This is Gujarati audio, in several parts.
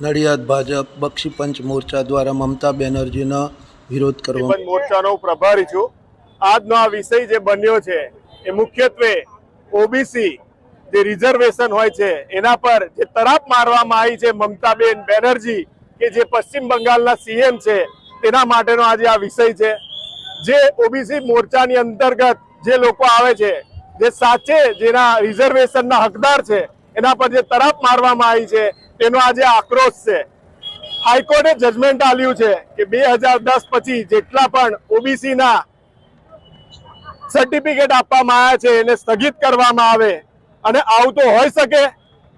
નડિયાદ ભાજપ બક્ષીપંચ મોરચા દ્વારા મમતા બેનર્જીનો વિરોધ કરવા. મોરચાનો પ્રભારી છું. આજનો આ વિષય જે બન્યો છે એ મુખ્યત્વે ઓબીસી જે રિઝર્વેશન હોય છે એના પર જે તરાપ મારવામાં આવી છે મમતાબેન બેનર્જી કે જે પશ્ચિમ બંગાળના સીએમ છે તેના માટેનો આજે આ વિષય છે. જે ઓબીસી મોરચાની અંતર્ગત જે લોકો આવે છે જે સાચે જેના રિઝર્વેશનના હકદાર છે, એના પર જે તરફ મારવામાં આવી છે, તેનો આજે આક્રોશ છે. હાઈકોર્ટે જજમેન્ટ આપ્યું છે કે બે હજાર દસ પછી જેટલા પણ ઓબીસી ના સર્ટિફિકેટ આપવામાં આવ્યા છે, એને સ્થગિત કરવામાં આવે અને આવું તો હોઈ શકે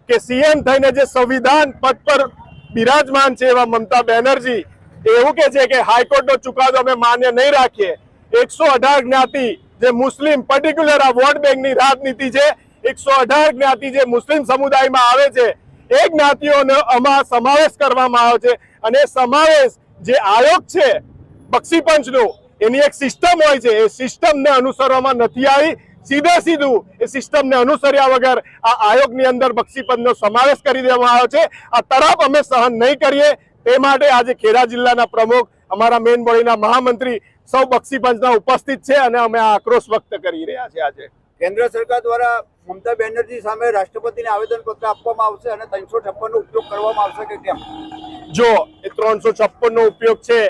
કે સીએમ થઈને જે સંવિધાન પદ પર બિરાજમાન છે એવા મમતા બેનર્જી, એવું કે છે કે હાઈકોર્ટનો ચુકાદો અમે માન્ય નહીં રાખીએ. એકસો અઢાર જ્ઞાતિ જે મુસ્લિમ પર્ટિક્યુલર આ વોટ બેંકની રાજનીતિ છે, એકસો અઢાર જ્ઞાતિ જે મુસ્લિમ સમુદાયમાં આવે છે, એ જ્ઞાતિઓનો આમાં સમાવેશ કરવામાં આવે છે. અને સમાવેશ જે આયોગ છે બક્ષીપંચનું એની એક સિસ્ટમ હોય છે. એ સિસ્ટમને અનુસરવામાં નથી આવી. સીધે સીધું એ સિસ્ટમને અનુસર્યા વગર આ આયોગની અંદર બક્ષીપંચનો સમાવેશ કરી દેવામાં આવ્યો છે. આ તરફ અમે સહન નહીં કરીએ. તે માટે આજે ખેડા જિલ્લાના પ્રમુખ, અમારા મેન બોડીના મહામંત્રી સૌ બક્ષીપંચના ઉપસ્થિત છે અને અમે આ આક્રોશ વ્યક્ત કરી રહ્યા છે આજે. કેન્દ્ર સરકાર દ્વારા મમતા બેનર્જી સામે રાષ્ટ્રપતિને આવેદન પત્ર આપવામાં આવશે અને ત્રણસો છપ્પનનો ઉપયોગ કરવામાં આવશે કે કેમ? જો એ ત્રણસો છપ્પન નો ઉપયોગ છે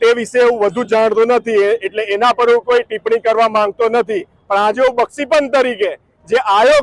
તે વિશે હું વધુ જાણતો નથી એટલે એના પર હું કોઈ ટિપ્પણી કરવા માંગતો નથી. પણ આજે હું બક્ષીપંચ તરીકે જે આયોગ